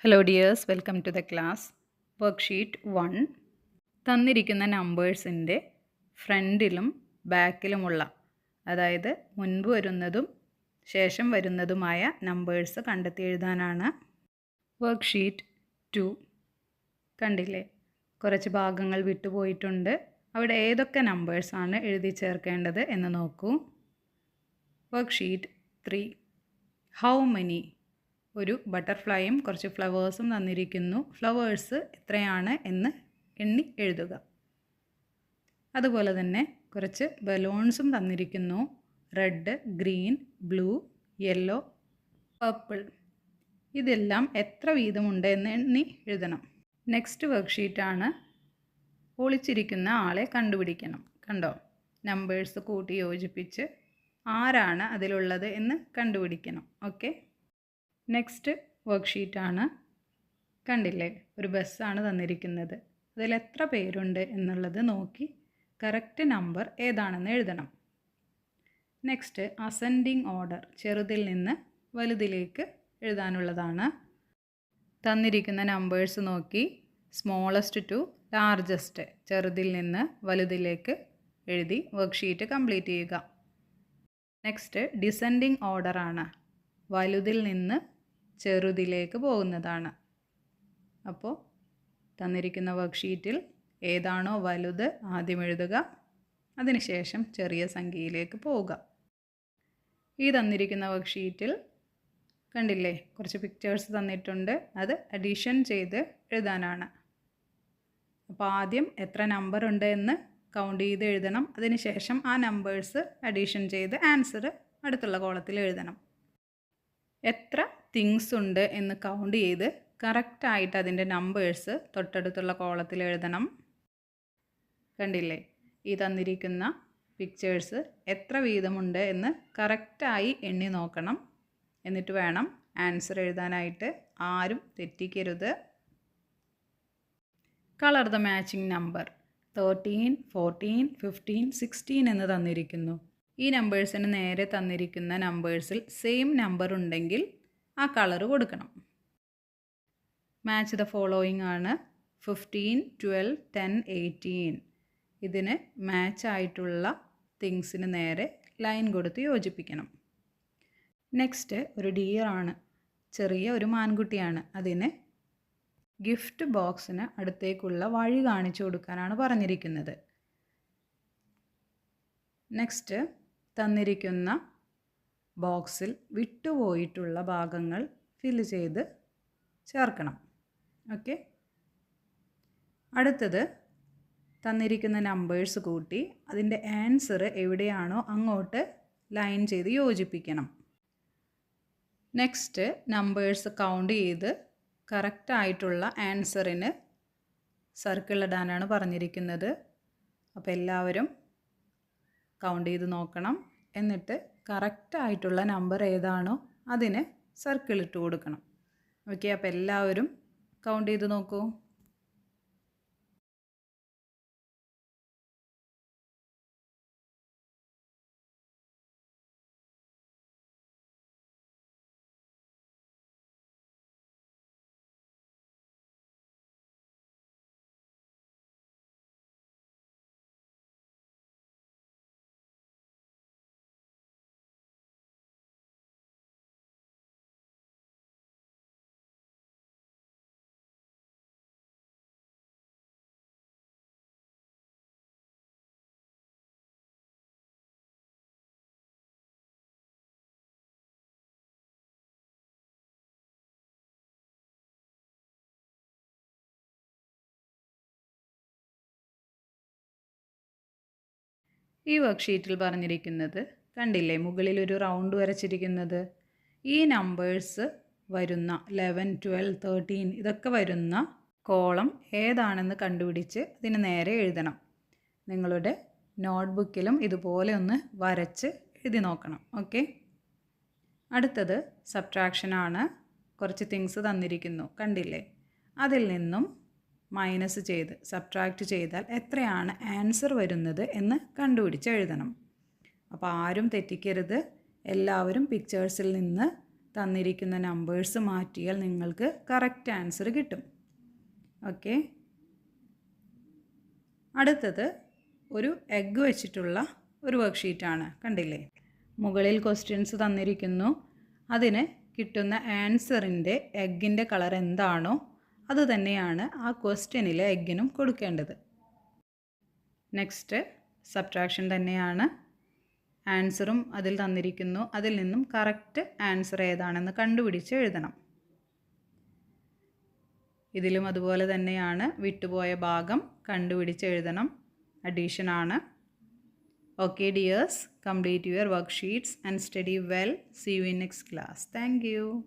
Hello dears welcome to the class worksheet one തന്നിരിക്കുന്ന നമ്പേഴ്സിന്റെ ഫ്രണ്ടിലും ബാക്കിലുമുള്ള അതായത് മുൻപ് വരുന്നതും ശേഷം വരുന്നതുമായ നമ്പേഴ്സ് കണ്ടെത്തി എഴുതാനാണ് വർക്ക്ഷീറ്റ് ടു കണ്ടില്ലേ? കുറച്ച് ഭാഗങ്ങൾ വിട്ടുപോയിട്ടുണ്ട്. അവിടെ ഏതൊക്കെ നമ്പേഴ്സാണ് എഴുതി ചേർക്കേണ്ടത് എന്ന് നോക്കൂ. വർക്ക്ഷീറ്റ് ത്രീ ഹൗ മെനി ഒരു ബട്ടർഫ്ലൈയും കുറച്ച് ഫ്ലവേഴ്സും തന്നിരിക്കുന്നു. ഫ്ലവേഴ്സ് എത്രയാണ് എന്ന് എണ്ണി എഴുതുക. അതുപോലെ തന്നെ കുറച്ച് ബലൂൺസും തന്നിരിക്കുന്നു. Red green blue yellow purple ഇതെല്ലാം എത്ര വീതമുണ്ട് എന്ന് എണ്ണി എഴുതണം. നെക്സ്റ്റ് വർക്ക്ഷീറ്റാണ് ഒളിച്ചിരിക്കുന്ന ആളെ കണ്ടുപിടിക്കണം. കണ്ടോ? നമ്പേഴ്സ് കൂട്ടി യോജിപ്പിച്ച് ആരാണ് അതിലുള്ളത് എന്ന് കണ്ടുപിടിക്കണം. ഓക്കെ നെക്സ്റ്റ് വർക്ക്ഷീറ്റാണ് കണ്ടില്ലേ? ഒരു ബസ്സാണ് തന്നിരിക്കുന്നത്. അതിൽ എത്ര പേരുണ്ട് എന്നുള്ളത് നോക്കി. കറക്റ്റ് നമ്പർ ഏതാണെന്ന് എഴുതണം. നെക്സ്റ്റ് അസെൻഡിങ് ഓർഡർ ചെറുതിൽ നിന്ന് വലുതിലേക്ക് എഴുതാനുള്ളതാണ്. തന്നിരിക്കുന്ന നമ്പേഴ്സ് നോക്കി. സ്മോളസ്റ്റ് ടു ലാർജസ്റ്റ് ചെറുതിൽ നിന്ന് വലുതിലേക്ക് എഴുതി വർക്ക്ഷീറ്റ് കംപ്ലീറ്റ് ചെയ്യുക. നെക്സ്റ്റ് ഡിസെൻഡിങ് ഓർഡറാണ് വലുതിൽ നിന്ന് ചെറുതിലേക്ക് പോകുന്നതാണ്. അപ്പോൾ തന്നിരിക്കുന്ന വർക്ക്ഷീറ്റിൽ ഏതാണോ വലുത് ആദ്യം എഴുതുക അതിനുശേഷം ചെറിയ സംഖ്യയിലേക്ക് പോവുക. ഈ തന്നിരിക്കുന്ന വർക്ക്ഷീറ്റിൽ കണ്ടില്ലേ കുറച്ച് പിക്ചേഴ്സ് തന്നിട്ടുണ്ട്. അത് അഡീഷൻ ചെയ്ത് എഴുതാനാണ്. അപ്പോൾ ആദ്യം എത്ര നമ്പർ ഉണ്ട് എന്ന് കൗണ്ട് ചെയ്ത് എഴുതണം. അതിനുശേഷം ആ നമ്പേഴ്സ് അഡീഷൻ ചെയ്ത് ആൻസർ അടുത്തുള്ള കോളത്തിൽ എഴുതണം. എത്ര തിങ്സ് ഉണ്ട് എന്ന് കൗണ്ട് ചെയ്ത് കറക്റ്റായിട്ട് അതിന്റെ നമ്പേഴ്സ് തൊട്ടടുത്തുള്ള കോളത്തിൽ എഴുതണം. കണ്ടില്ലേ? ഈ തന്നിരിക്കുന്ന പിക്ചേഴ്സ് എത്ര വീതമുണ്ട് എന്ന് കറക്റ്റായി എണ്ണി നോക്കണം. എന്നിട്ട് വേണം ആൻസർ എഴുതാനായിട്ട് ആരും തെറ്റിക്കരുത്. Colour the matching number thirteen fourteen fifteen sixteen എന്ന് തന്നിരിക്കുന്നു. ഈ നമ്പേഴ്സിന് നേരെ തന്നിരിക്കുന്ന നമ്പേഴ്സിൽ സെയിം നമ്പർ ഉണ്ടെങ്കിൽ ആ കളർ കൊടുക്കണം. മാച്ച് ദ ഫോളോയിങ് ആണ്. ഫിഫ്റ്റീൻ ട്വൽവ് ടെൻ എയ്റ്റീൻ ഇതിന് മാച്ച് ആയിട്ടുള്ള തിങ്സിന് നേരെ ലൈൻ കൊടുത്ത് യോജിപ്പിക്കണം. നെക്സ്റ്റ് ഒരു ഡിയർ ആണ്. ചെറിയ ഒരു മാൻകുട്ടിയാണ്. അതിന് ഗിഫ്റ്റ് ബോക്സിന് അടുത്തേക്കുള്ള വഴി കാണിച്ചു കൊടുക്കാനാണ് പറഞ്ഞിരിക്കുന്നത്. നെക്സ്റ്റ് തന്നിരിക്കുന്ന ബോക്സിൽ വിട്ടുപോയിട്ടുള്ള ഭാഗങ്ങൾ ഫില്ല് ചെയ്ത് ചേർക്കണം. ഓക്കെ. അടുത്തത് തന്നിരിക്കുന്ന നമ്പേഴ്സ് കൂട്ടി അതിന്റെ ആൻസർ എവിടെയാണോ അങ്ങോട്ട് ലൈൻ ചെയ്ത് യോജിപ്പിക്കണം. നെക്സ്റ്റ് നമ്പേഴ്സ് കൗണ്ട് ചെയ്ത് കറക്റ്റായിട്ടുള്ള ആൻസറിന് സർക്കിൾ ഇടാനാണ് പറഞ്ഞിരിക്കുന്നത്. അപ്പോൾ എല്ലാവരും കൗണ്ട് ചെയ്ത് നോക്കണം. എന്നിട്ട് കറക്റ്റ് ആയിട്ടുള്ള നമ്പർ ഏതാണോ അതിന് സർക്കിൾ ഇട്ട് കൊടുക്കണം. ഓക്കെ അപ്പോൾ എല്ലാവരും കൗണ്ട് ചെയ്ത് നോക്കൂ. ഈ വർക്ക്ഷീറ്റിൽ പറഞ്ഞിരിക്കുന്നത് കണ്ടില്ലേ? മുകളിൽ ഒരു റൗണ്ട് വരച്ചിരിക്കുന്നത്. ഈ നമ്പേഴ്സ് വരുന്ന ലെവൻ ട്വൽവ് തേർട്ടീൻ ഇതൊക്കെ വരുന്ന കോളം ഏതാണെന്ന് കണ്ടുപിടിച്ച് അതിന് നേരെ എഴുതണം. നിങ്ങളുടെ നോട്ട്ബുക്കിലും ഇതുപോലെ ഒന്ന് വരച്ച് എഴുതി നോക്കണം. ഓക്കെ അടുത്തത് സബ്ട്രാക്ഷനാണ് കുറച്ച് തിങ്സ് തന്നിരിക്കുന്നു. കണ്ടില്ലേ? അതിൽ നിന്നും മൈനസ് ചെയ്ത് സബ്ട്രാക്റ്റ് ചെയ്താൽ എത്രയാണ് ആൻസർ വരുന്നത് എന്ന് കണ്ടുപിടിച്ച് എഴുതണം. അപ്പോൾ ആരും തെറ്റിക്കരുത്. എല്ലാവരും പിക്ചേഴ്സിൽ നിന്ന് തന്നിരിക്കുന്ന നമ്പേഴ്സ് മാറ്റിയാൽ നിങ്ങൾക്ക് കറക്റ്റ് ആൻസർ കിട്ടും. ഓക്കെ. അടുത്തത് ഒരു എഗ്ഗ് വെച്ചിട്ടുള്ള ഒരു വർക്ക്ഷീറ്റാണ്. കണ്ടില്ലേ? മുകളിൽ ക്വസ്റ്റ്യൻസ് തന്നിരിക്കുന്നു. അതിന് കിട്ടുന്ന ആൻസറിന്റെ എഗ്ഗിന്റെ കളർ എന്താണോ അത് തന്നെയാണ് ആ ക്വസ്റ്റ്യനിലെ എഗ്ഗിനും കൊടുക്കേണ്ടത്. നെക്സ്റ്റ് സബ്ട്രാക്ഷൻ തന്നെയാണ്. ആൻസറും അതിൽ തന്നിരിക്കുന്നു. അതിൽ നിന്നും കറക്റ്റ് ആൻസർ ഏതാണെന്ന് കണ്ടുപിടിച്ച് എഴുതണം. ഇതിലും അതുപോലെ തന്നെയാണ്. വിട്ടുപോയ ഭാഗം കണ്ടുപിടിച്ച് എഴുതണം. അഡീഷൻ ആണ്. Okay dears complete your worksheets and study well see you in next class thank you